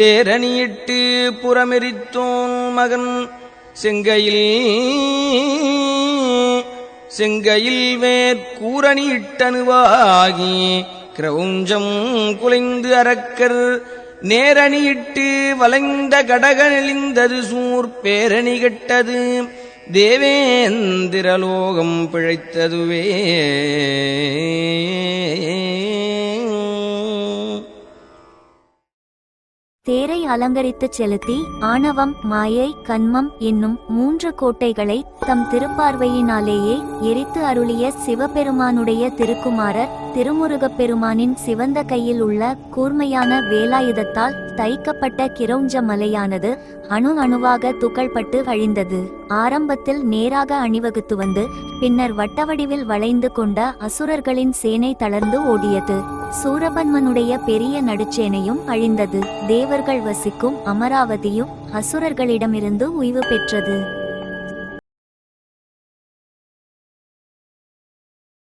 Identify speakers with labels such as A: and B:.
A: தேரணியிட்டு புறமெரித்தோன் மகன் செங்கையில் செங்கையில் மேற்கூரணியிட்டனுவாகி கிரௌஞ்சம் குலைந்து அரக்கர் நேரணியிட்டு வளைந்த கடக நெளிந்தது சூர் பேரணி கெட்டது தேவேந்திரலோகம் பிழைத்ததுவே.
B: தேரை அலங்கரித்துச் செலுத்தி ஆணவம் மாயை கன்மம் என்னும் மூன்று கோட்டைகளை தம் திருப்பார்வையினாலேயே எரித்து அருளிய சிவபெருமானுடைய திருக்குமாரர் திருமுருகப் பெருமானின் சிவந்த கையில் உள்ள கூர்மையான வேலாயுதத்தால் தைக்கப்பட்ட கிரௌஞ்ச மலையானது அணு அணுவாக துகள்பட்டு அழிந்தது ஆரம்பத்தில் நேராக அணிவகுத்து வந்து பின்னர் வட்டவடிவில் வளைந்து கொண்ட அசுரர்களின் சேனை தளர்ந்து ஓடியது. சூரபன்மனுடைய பெரிய நடுச்சேனையும் அழிந்தது. தேவர்கள் வசிக்கும் அமராவதியும் அசுரர்களிடமிருந்து உய்வு பெற்றது.